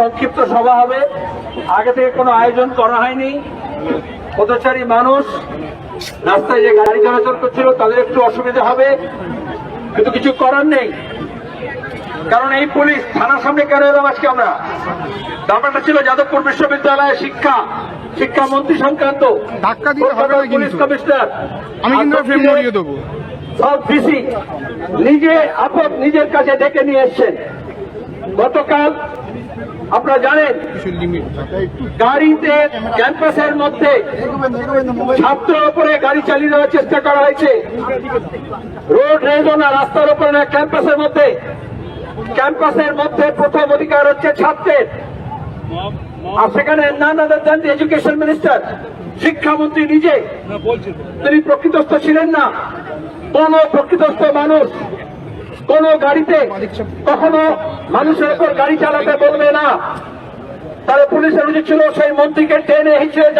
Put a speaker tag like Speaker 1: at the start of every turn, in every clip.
Speaker 1: সংক্ষিপ্ত সভা হবে। আগে থেকে কোনো আয়োজন করা হয়নি। পথচারী মানুষ রাস্তায় যে গাড়ি চলাচল করছিল তাদের একটু অসুবিধা হবে। কিন্তু কিছু করার নেই। কারণ এই পুলিশ থানার সামনে কেন এলাম আজকে আমরা? ব্যাপারটা ছিল যাদবপুর বিশ্ববিদ্যালয়ের শিক্ষা শিক্ষামন্ত্রী সংক্রান্ত।
Speaker 2: ধাক্কা দিলে হবে
Speaker 1: পুলিশ কমিশনার
Speaker 2: আমি কিন্তু ফ্রেম ধরিয়ে দেবো।
Speaker 1: সব ডিসি নিজে আপদ নিজের কাছে ডেকে নিয়ে এসছেন। গতকাল আপনারা জানেন গাড়িতে ক্যাম্পাসের মধ্যে ছাত্রের উপরে গাড়ি চালিয়ে দেওয়ার চেষ্টা করা হয়েছে। রোড রেজো না রাস্তার উপরে না ক্যাম্পাসের মধ্যে। ক্যাম্পাসের মধ্যে প্রথম অধিকার হচ্ছে ছাত্রের। আর সেখানে নান আদার এডুকেশন মিনিস্টার শিক্ষামন্ত্রী নিজে। তিনি প্রকৃতস্থ ছিলেন না। কোন প্রকৃতস্থ মানুষ। কোন গাড়িতে কখনো মানুষের উপর গাড়ি চালাতে বলবে না। তাহলে পুলিশের উচিত ছিল সেই মন্ত্রীকে টেনে হিচড়ে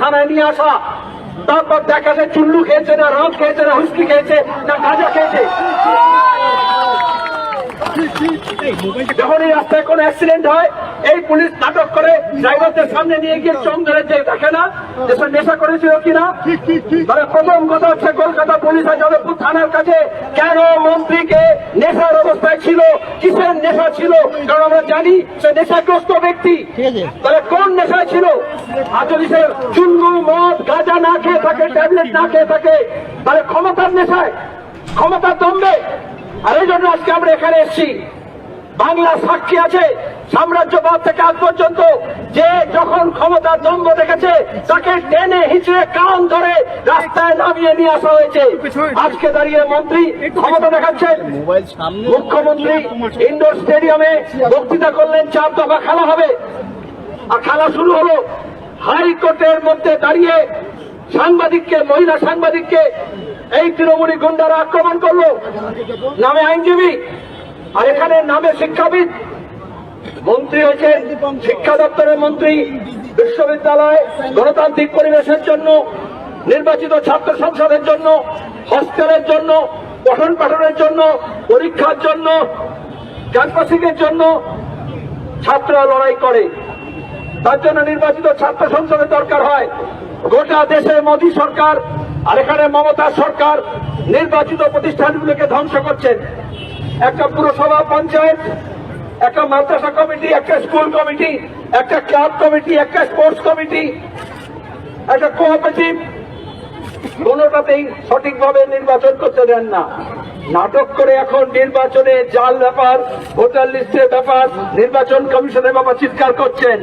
Speaker 1: থানায় নিয়ে আসা। তারপর দেখা যায় চুল্লু খেয়েছে না রস খেয়েছে না হুস্কি খেয়েছে না গাঁজা খেয়েছে। যখন এই রাস্তায় কোনো অ্যাক্সিডেন্ট হয় এই পুলিশ নাটক করে ড্রাইভারদের সামনে নিয়ে গিয়ে চোখ ধরে যে দেখে না যে সে নেশা করেছিল কিনা। প্রথম কথা হচ্ছে কলকাতা পুলিশ আর যাদবপুর থানার কাছে কেন মন্ত্রীকে নেশার অবস্থায় ছিল? কিসের নেশা ছিল? কারণ আমরা জানি সে নেশাগ্রস্ত ব্যক্তি। তাহলে কোন নেশায় ছিল? আর যদি সে চুল্লু মদ গাঁজা না খেয়ে থাকে ট্যাবলেট না খেয়ে থাকে তাহলে ক্ষমতার নেশায় ক্ষমতার দম্বে আর এই জন্য আজকে আমরা এখানে এসেছি। বাংলা সাক্ষী আছে সাম্রাজ্যবাদ থেকে আজ পর্যন্ত। যে যখন ক্ষমতার দ্বন্দ্ব দেখেছে, তাকে টেনে হিচড়ে কান ধরে রাস্তায় নামিয়ে নিয়ে আসা হয়েছে। আজকে দাঁড়িয়ে মন্ত্রী ক্ষমতা দেখাচ্ছেন। মুখ্যমন্ত্রী ইন্ডোর স্টেডিয়ামে বক্তৃতা করলেন, চার দফা খেলা হবে। আর খেলা শুরু হলো হাইকোর্টের মধ্যে দাঁড়িয়ে সাংবাদিককে, মহিলা সাংবাদিককে। এই তৃণমূলী গুন্ডারা আক্রমণ করল। নামে আইনজীবী আর এখানে নামে শিক্ষাবিদ মন্ত্রী হয়েছেন শিক্ষা দপ্তরের মন্ত্রী, বিশ্ববিদ্যালয়, গণতান্ত্রিক পরিবেশের জন্য, নির্বাচিত ছাত্র সংসদের জন্য, হস্টেলের জন্য, পঠন পাঠনের জন্য, পরীক্ষার জন্য ক্যাম্পাসিং এর জন্য ছাত্ররা লড়াই করে। তার জন্য নির্বাচিত ছাত্র সংসদের দরকার হয়। গোটা দেশে মোদী সরকার আর এখানে মমতা সরকার নির্বাচিত প্রতিষ্ঠানগুলোকে ধ্বংস করছেন। একটা পুরসভা পঞ্চায়েত, একটা মাদ্রাসা কমিটি, একটা স্কুল কমিটি, একটা ক্লাব কমিটি, একটা স্পোর্টস কমিটি, একটা কোঅপারেটিভ। কোনোটাতেই সঠিকভাবে নির্বাচন করতে দেন না। নাটক করে এখন নির্বাচনে জাল ব্যাপার, ভোটার লিস্টের ব্যাপার, নির্বাচন কমিশনের ব্যাপার চিৎকার করছেন।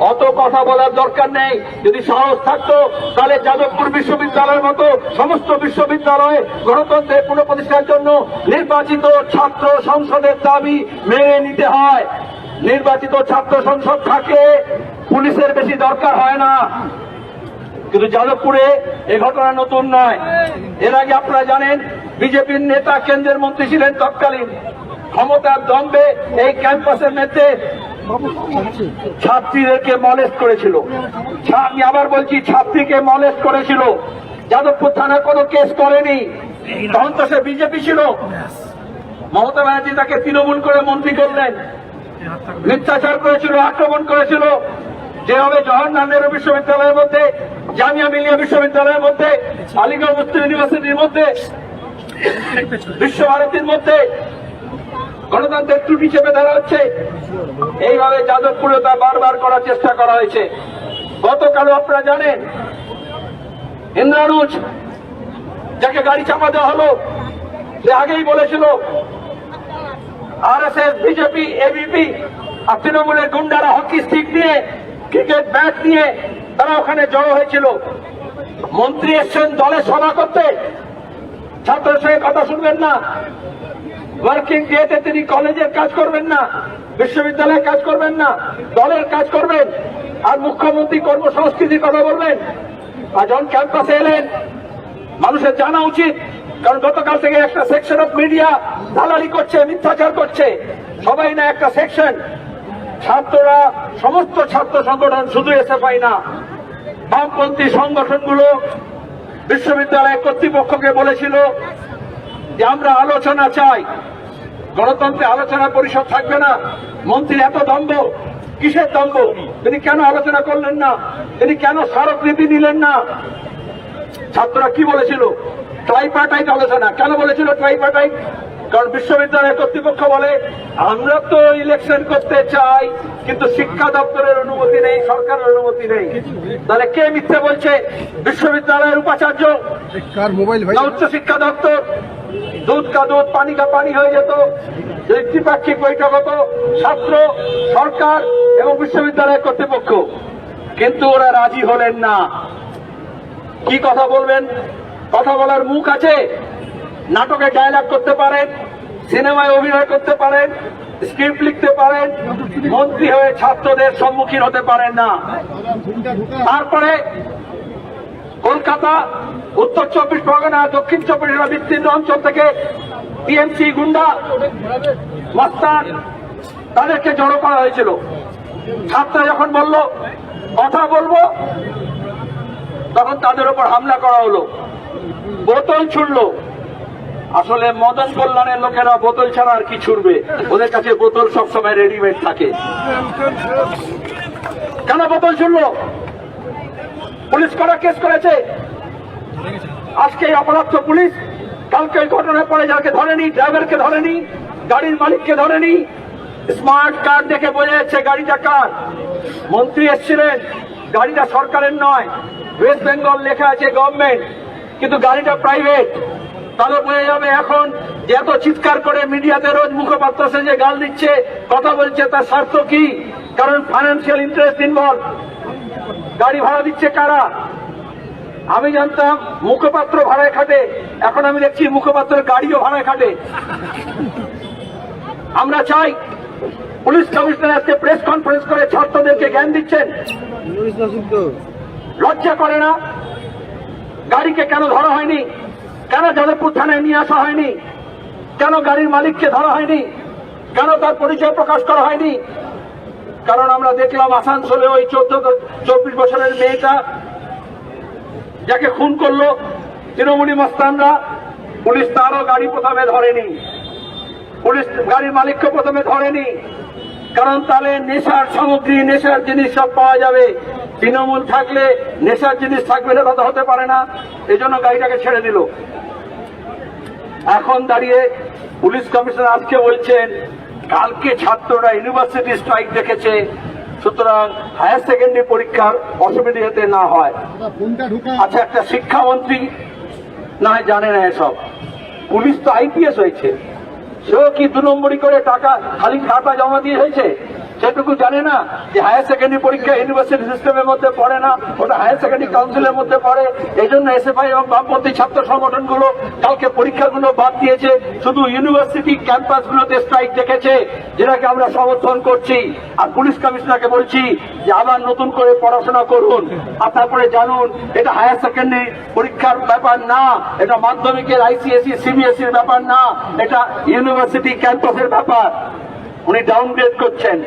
Speaker 1: অত কথা বলার দরকার নেই। যদি সাহস থাকতো, তাহলে যাদবপুর বিশ্ববিদ্যালয়ের মতো সমস্ত বিশ্ববিদ্যালয়ে গণতন্ত্রের পুনঃপ্রতিষ্ঠার জন্য নির্বাচিত ছাত্র সংসদের দাবি মেনে নিতে হয়। নির্বাচিত ছাত্র সংসদ থাকে, পুলিশের বেশি দরকার হয় না। কিন্তু যাদবপুরে এ ঘটনা নতুন নয়। এর আগে আপনারা জানেন, বিজেপির নেতা কেন্দ্রের মন্ত্রী ছিলেন তৎকালীন। ক্ষমতার দম্বে এই ক্যাম্পাসের মধ্যে ছাত্রীদেরকে মলেস্ট করেছিল। আমি আবার বলছি ছাত্রীকে মলেস্ট করেছিল। যাদবপুর থানা কোনো কেস করেনি। তখন তো সে বিজেপি ছিল। মমতা ব্যানার্জি তাকে তৃণমূল করে মন্ত্রী করলেন। মিথ্যাচার করেছিল আক্রমণ করেছিল। যেভাবে জওয়াহরলাল নেহরু বিশ্ববিদ্যালয়ের মধ্যে জামিয়া মিলিয়া বিশ্ববিদ্যালয়ের মধ্যে আলিগড় মুসলিম ইউনিভার্সিটির মধ্যে বিশ্বভারতীর মধ্যে গণতন্ত্রের ত্রুটি চেপে ধরা হচ্ছে এইভাবে যাদবপুরে তা বারবার করার চেষ্টা করা হয়েছে। গতকালও আপনারা জানেন, ইন্দ্রানুজ যাকে গাড়ি চাপা দেওয়া হলো, সে আগেই বলেছিল R S S BJP, ABP আর তৃণমূলের গুন্ডারা হকি স্টিক নিয়ে, ক্রিকেট ব্যাট নিয়ে তারা ওখানে জড়ো হয়েছিল। মন্ত্রী এসছেন দলে সভা করতে। ছাত্রের সঙ্গে কথা শুনবেন না। ওয়ার্কিং ডেতে তিনি কলেজের কাজ করবেন না বিশ্ববিদ্যালয়ের কাজ করবেন না, দলের কাজ করবেন, আর মুখ্যমন্ত্রী কর্মসংস্কৃতির কথা বলবেন। আর যখন ক্যাম্পাসে এলেন। মানুষের জানা উচিত, কারণ গতকাল থেকে একটা সেকশন অফ মিডিয়া দালালি করছে, মিথ্যাচার করছে। সবাই না একটা সেকশন ছাত্ররা, সমস্ত ছাত্র সংগঠন শুধু এসে এসএফআই না, বামপন্থী সংগঠনগুলো বিশ্ববিদ্যালয় কর্তৃপক্ষকে বলেছিল যে আমরা আলোচনা চাই গণতন্ত্রে আলোচনা পরিষদ থাকবে না মন্ত্রীর এত দ্বন্দ্ব কিসের দম্ভ তিনি কেন আলোচনা করলেন না? তিনি কেন স্মারকলিপি নিলেন না? ছাত্ররা কি বলেছিল? ট্রাইপার্টাইট আলোচনা। কেন বলেছিল ট্রাইপার্টাইট? কারণ বিশ্ববিদ্যালয় কর্তৃপক্ষ বলে আমরা তো ইলেকশন করতে চাই কিন্তু শিক্ষা দপ্তরের অনুমতি নেই সরকারের অনুমতি নেই। তাহলে কে মিথ্যে বলছে? বিশ্ববিদ্যালয়ের উপাচার্য? উচ্চ শিক্ষা দপ্তর। দুধ কা দুধ, পানি কা পানি হয়ে যেত। যদি দ্বিপাক্ষিক বৈঠক হতো, ছাত্র, সরকার এবং বিশ্ববিদ্যালয় কর্তৃপক্ষ। কিন্তু ওরা রাজি হলেন না। কি কথা বলবেন? কথা বলার মুখ আছে? নাটকে ডায়লগ করতে পারেন, সিনেমায় অভিনয় করতে পারেন স্ক্রিপ্ট লিখতে পারেন, মন্ত্রী হয়ে ছাত্রদের সম্মুখীন হতে পারেন না। তারপরে কলকাতা উত্তর চব্বিশ পরগনা, দক্ষিণ চব্বিশ পরগনা, বিস্তীর্ণ অঞ্চল থেকে টিএমসি গুন্ডা মস্তান তাদেরকে জড়ো করা হয়েছিল। ছাত্ররা যখন বলল, কথা বলব? তখন তাদের উপর হামলা করা হলো। বোতল ছুড়লো। আসলে মদন কল্যাণের লোকেরা বোতল ছাড়া আর কি ছুড়বে? ওদের কাছে বোতল সবসময় রেডিমেড থাকে। কেন বোতল ছুড়লো? পুলিশ করা কেস করেছে। আজকে অপরাধ পুলিশ। কালকে ওই ঘটনার পরে যাকে ধরেনি, ড্রাইভারকে ধরেনি, গাড়ির মালিককে ধরেনি। স্মার্ট কার্ড দেখে বোঝা যাচ্ছে গাড়িটা কার। মন্ত্রী এসছিলেন, গাড়িটা সরকারের নয়, ওয়েস্ট বেঙ্গল লেখা আছে গভর্নমেন্ট, কিন্তু গাড়িটা প্রাইভেট। তাহলে বোঝা যাবে এখন যে এত চিৎকার করে মিডিয়াতে রোজ মুখপাত্র সে যে গাল দিচ্ছে, কথা বলছে, তার স্বার্থ কি? কারণ ফাইন্যান্সিয়াল ইন্টারেস্ট ইনভলভ গাড়ি ভাড়া দিচ্ছে কারা? আমি জানতাম মুখপাত্র ভাড়ায় খাটে। এখন আমি দেখছি মুখপাত্রের গাড়িও ভাড়ায় খাটে। আমরা চাই পুলিশ কমিশনার আজকে প্রেস কনফারেন্স করে ছাত্রদেরকে জ্ঞান দিচ্ছেন। লজ্জা করে না? গাড়িকে কেন ধরা হয়নি? কেন যাদবপুর থানায় নিয়ে আসা হয়নি? কেন গাড়ির মালিককে ধরা হয়নি? কেন তার পরিচয় প্রকাশ করা হয়নি? কারণ আমরা দেখলাম আসানসোলে ওই চোদ্দ চব্বিশ বছরের মেয়েটা যাকে খুন করল তৃণমূলী মস্তানরা, পুলিশ তারও গাড়ি প্রথমে ধরেনি। পুলিশ গাড়ির মালিককে প্রথমে ধরেনি, কারণ তাহলে নেশার সামগ্রী, নেশার জিনিস সব পাওয়া যাবে। তৃণমূল থাকলে নেশার জিনিস থাকবে না কথা হতে পারে না। এই জন্য গাড়িটাকে ছেড়ে দিল। এখন দাঁড়িয়ে পুলিশ কমিশনার আজকে বলছেন, কালকে ছাত্ররা ইউনিভার্সিটি স্ট্রাইক দেখেছে। সুতরাং হায়ার সেকেন্ডারি পরীক্ষার অসুবিধা যাতে না হয়। আচ্ছা একটা শিক্ষামন্ত্রী না হয় জানে না এসব। পুলিশ তো আইপিএস হয়েছে। সেও কি দু নম্বরই করে টাকা খালি খাতা জমা দিয়ে হয়েছে? সেটুকু জানে না, যে হায়ার সেকেন্ডারি পরীক্ষা ইউনিভার্সিটি সিস্টেমের মধ্যে পড়ে না, ওটা হায়ার সেকেন্ডারি কাউন্সিলের মধ্যে পড়ে। এই জন্য এসএফআই এবং বামপন্থী ছাত্র সংগঠনগুলো কালকে পরীক্ষাগুলো বাদ দিয়েছে। শুধু ইউনিভার্সিটি ক্যাম্পাসগুলোতে স্ট্রাইক দেখেছে, যেটাকে আমরা সমর্থন করছি। আর পুলিশ কমিশনারকে বলছি যে আবার নতুন করে পড়াশোনা করুন। আর তারপরে জানুন, এটা হায়ার সেকেন্ডারি পরীক্ষার ব্যাপার না, এটা মাধ্যমিকের আইসিএসসি সিবিএসসি এর ব্যাপার না, এটা ইউনিভার্সিটি ক্যাম্পাসের ব্যাপার। উনি ডাউনগ্রেড করছেন।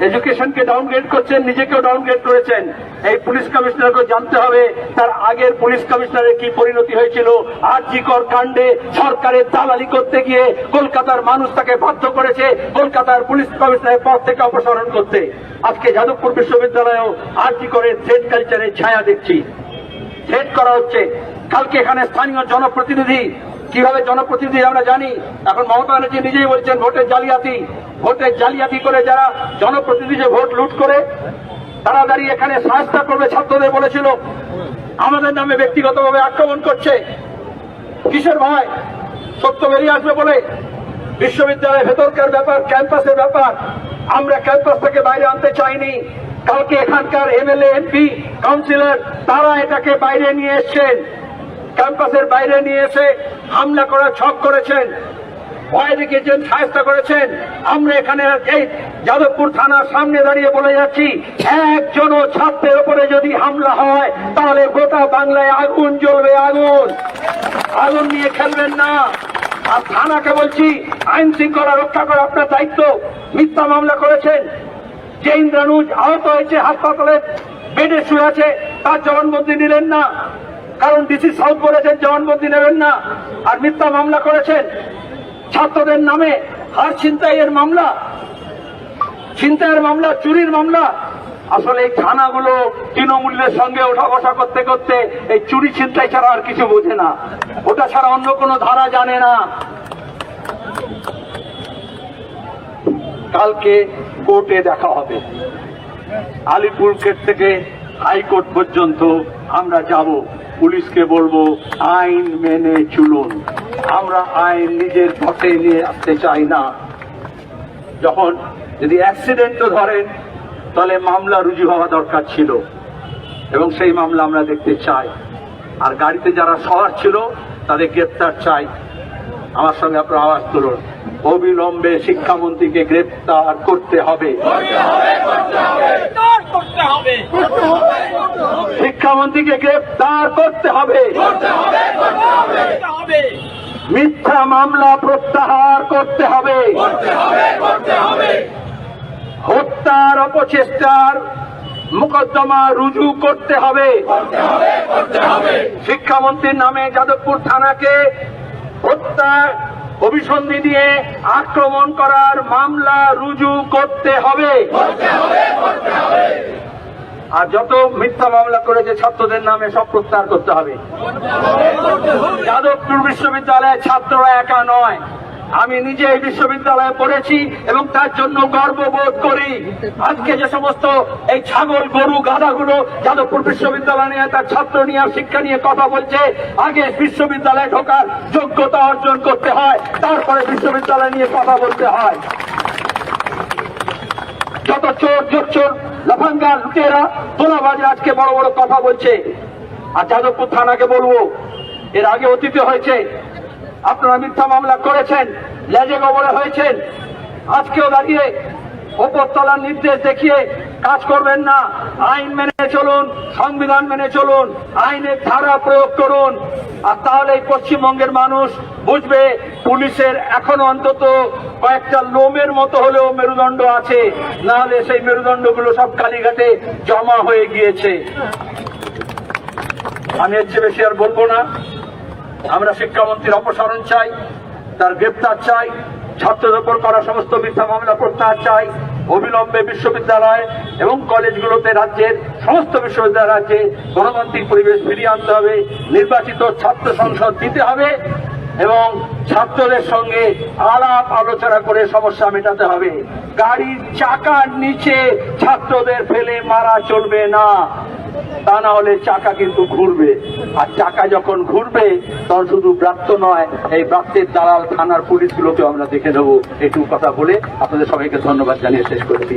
Speaker 1: এডুকেশনকে ডাউনগ্রেড করছেন, নিজেকেও ডাউনগ্রেড করেছেন। এই পুলিশ কমিশনারকে জানতে হবে, তার আগের পুলিশ কমিশনারের কি পরিণতি হয়েছিল। আরজিকর কাণ্ডে সরকারের দালালি করতে গিয়ে কলকাতার মানুষ তাকে বাধ্য করেছে, কলকাতার পুলিশ কমিশনারের পদ থেকে অপসারণ করতে। আজকে যাদবপুর বিশ্ববিদ্যালয়েও আরজিকরের থ্রেড কালচারের ছায়া দেখছি। সেট করা হচ্ছে। কালকে এখানে স্থানীয় জনপ্রতিনিধি কীভাবে জনপ্রতিনিধি আমরা জানি, এখন মমতা ব্যানার্জি নিজেই বলছেন ভোটের জালিয়াতি। ভোটের জালিয়াতি করে যারা জনপ্রতিনিধি ভোট লুট করে, তারা দাঁড়িয়ে এখানে সাহায্য করবে ছাত্রদের বলেছিল। আমাদের নামে ব্যক্তিগতভাবে আক্রমণ করছে। কিসের ভয়? সত্য বেরিয়ে আসবে বলে বিশ্ববিদ্যালয়ের ভেতরকার ব্যাপার, ক্যাম্পাসের ব্যাপার, আমরা ক্যাম্পাস থেকে বাইরে আনতে চাইনি। কালকে এখানকার এমএলএ, এমপি, কাউন্সিলর, তারা এটাকে বাইরে নিয়ে এসছেন। ক্যাম্পাসের বাইরে নিয়ে এসে হামলা করার ছক করেছেন। ভয় দেখিয়েছেন সাহায্য করেছেন। আমরা এখানে এই যাদবপুর থানার সামনে দাঁড়িয়ে বলে যাচ্ছি একজন ছাত্রের উপরে যদি হামলা হয়, তাহলে গোটা বাংলায় আগুন জ্বলবে, আগুন। আগুন নিয়ে খেলবেন না। আর থানাকে বলছি, আইন শৃঙ্খলা রক্ষা করা আপনার দায়িত্ব। মিথ্যা মামলা করেছেন। যে ইন্দ্রানুজ আহত হয়েছে, হাসপাতালে বেডে শুয়ে আছে, তার জবানবন্দি নিলেন না। কারণ ডিসি সাউথ বলেছেন জবানবন্দি নেবেন না। আর মিথ্যা মামলা করেছেন। ছাত্রদের নামে হার ছিনতাইয়ের মামলা ছিনতাইয়ের মামলা, চুরির মামলা। আসলে এই থানাগুলো তৃণমূলের সঙ্গে ওঠা বসা করতে করতে এই চুরি ছিনতাই ছাড়া আর কিছু বোঝে না। ওটা ছাড়া অন্য কোনো ধারা জানে না। কালকে কোর্টে দেখা হবে। আলিপুর গেট থেকে হাইকোর্ট পর্যন্ত আমরা যাব। পুলিশকে বলব, আইন মেনে চলুন। আমরা আইন নিজের পথে নিয়ে আসতে চাই না। যখন যদি অ্যাক্সিডেন্টও ধরেন, তাহলে মামলা রুজু হওয়া দরকার ছিল। এবং সেই মামলা আমরা দেখতে চাই। আর গাড়িতে যারা সবার ছিল, তাদের গ্রেপ্তার চাই। আমার সঙ্গে আপনার আওয়াজ তুলুন। অবিলম্বে শিক্ষামন্ত্রীকে গ্রেপ্তার করতে হবে।
Speaker 3: গ্রেফতার করতে হবে।
Speaker 1: শিক্ষামন্ত্রীকে গ্রেপ্তার করতে হবে। মিথ্যা মামলা প্রত্যাহার করতে হবে। হত্যার অপচেষ্টার মোকদ্দমা রুজু করতে হবে। শিক্ষামন্ত্রীর নামে যাদবপুর থানাকে হত্যা, অভিসন্ধি দিয়ে আক্রমণ করার মামলা রুজু করতে হবে। আর যত মিথ্যা মামলা করেছে, ছাত্রদের নামে সব প্রত্যাহার করতে হবে। যাদবপুর বিশ্ববিদ্যালয়ের ছাত্ররা একা নয়। আমি নিজে এই বিশ্ববিদ্যালয়ে পড়েছি এবং তার জন্য গর্ববোধ করি। আজকে যে সমস্ত এই ছাগল, গরু, গাধাগুলো যাদবপুর বিশ্ববিদ্যালয় নিয়ে তার ছাত্র নিয়ে শিক্ষা নিয়ে কথা বলছে, আগে বিশ্ববিদ্যালয়ে ঢোকার যোগ্যতা অর্জন করতে হয়, তারপরে বিশ্ববিদ্যালয় নিয়ে কথা বলতে হয়। যত চোর জোর চোর লাফাঙ্গা লুটেরা তোলাবাজি আজকে বড় বড় কথা বলছে। আর যাদবপুর থানাকে বলব, এর আগে অতীতে হয়েছে আপনারা মিথ্যা মামলা করেছেন, লেজে গোবরে হয়েছেন। আজকেও দাঁড়িয়ে ওপরতলার নির্দেশ দেখিয়ে কাজ করবেন না। আইন মেনে চলুন, সংবিধান মেনে চলুন, আইনের ধারা প্রয়োগ করুন। আর তাহলে এই পশ্চিমবঙ্গের মানুষ বুঝবে, পুলিশের এখন অন্তত কয়েকটা লোমের মতো হলেও মেরুদণ্ড আছে। না হলে সেই মেরুদণ্ডগুলো সব কালীঘাটে জমা হয়ে গিয়েছে। আমি এর চেয়ে বেশি আর বলব না। আমরা শিক্ষামন্ত্রীর অপসারণ চাই, তার গ্রেপ্তার চাই ছাত্রদের উপর করা সমস্ত মিথ্যা মামলা প্রত্যাহার চাই, অবিলম্বে বিশ্ববিদ্যালয় এবং কলেজগুলোতে রাজ্যের সমস্ত বিশ্ববিদ্যালয় রাজ্যে গণতান্ত্রিক পরিবেশ ফিরিয়ে আনতে হবে, নির্বাচিত ছাত্র সংসদ দিতে হবে এবং ছাত্রদের সঙ্গে আলাপ আলোচনা করে সমস্যা মেটাতে হবে। গাড়ির চাকার নিচে ছাত্রদের ফেলে মারা চলবে না। তা না হলে চাকা কিন্তু ঘুরবে। আর চাকা যখন ঘুরবে, তখন শুধু ব্রাত্য নয়, এই ব্রাত্যের দালাল থানার পুলিশগুলোকে আমরা দেখে দেবো এটুকু কথা বলে আপনাদের সবাইকে ধন্যবাদ জানিয়ে শেষ করছি